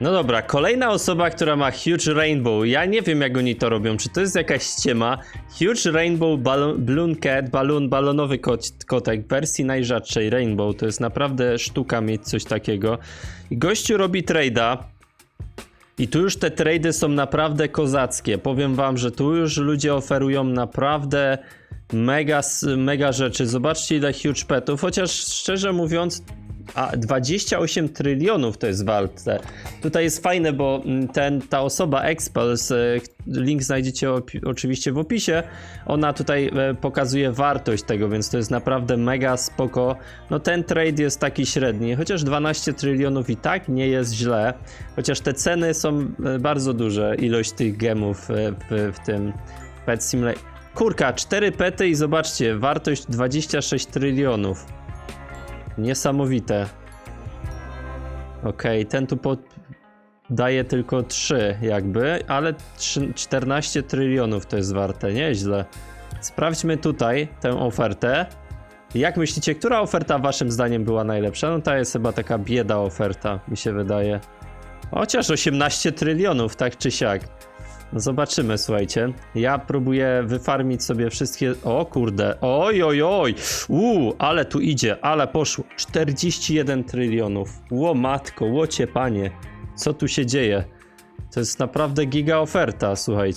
No dobra, kolejna osoba, która ma Huge Rainbow. Ja nie wiem, jak oni to robią. Czy to jest jakaś ściema? Huge Rainbow balloon, Balloon Cat, balon, balonowy kot, kotek wersji najrzadszej Rainbow. To jest naprawdę sztuka mieć coś takiego. I gościu robi trade'a. I tu już te trady są naprawdę kozackie. Powiem wam, że tu już ludzie oferują naprawdę mega, mega rzeczy. Zobaczcie ile huge petów, chociaż szczerze mówiąc, a 28 trylionów to jest warte. Tutaj jest fajne, bo mm, ten, ta osoba Expels, e, link znajdziecie oczywiście w opisie, ona tutaj e, pokazuje wartość tego, więc to jest naprawdę mega spoko. No ten trade jest taki średni, chociaż 12 trylionów i tak nie jest źle, chociaż te ceny są e, bardzo duże, ilość tych gemów w, w tym Pet Simulator. Kurka, 4 pety i zobaczcie, wartość 26 trylionów. Niesamowite. Okej, ten tu pod... daje tylko 3 jakby, ale trzy- 14 trylionów to jest warte, nieźle. Sprawdźmy tutaj tę ofertę. Jak myślicie, która oferta waszym zdaniem była najlepsza? No ta jest chyba taka bieda oferta, mi się wydaje. Chociaż 18 trylionów, tak czy siak. Zobaczymy, słuchajcie. Ja próbuję wyfarmić sobie wszystkie. O kurde, oj, oj, oj. Uuu, ale tu idzie, ale poszło. 41 trylionów. Ło matko, łocie panie. Co tu się dzieje? To jest naprawdę giga oferta, słuchajcie.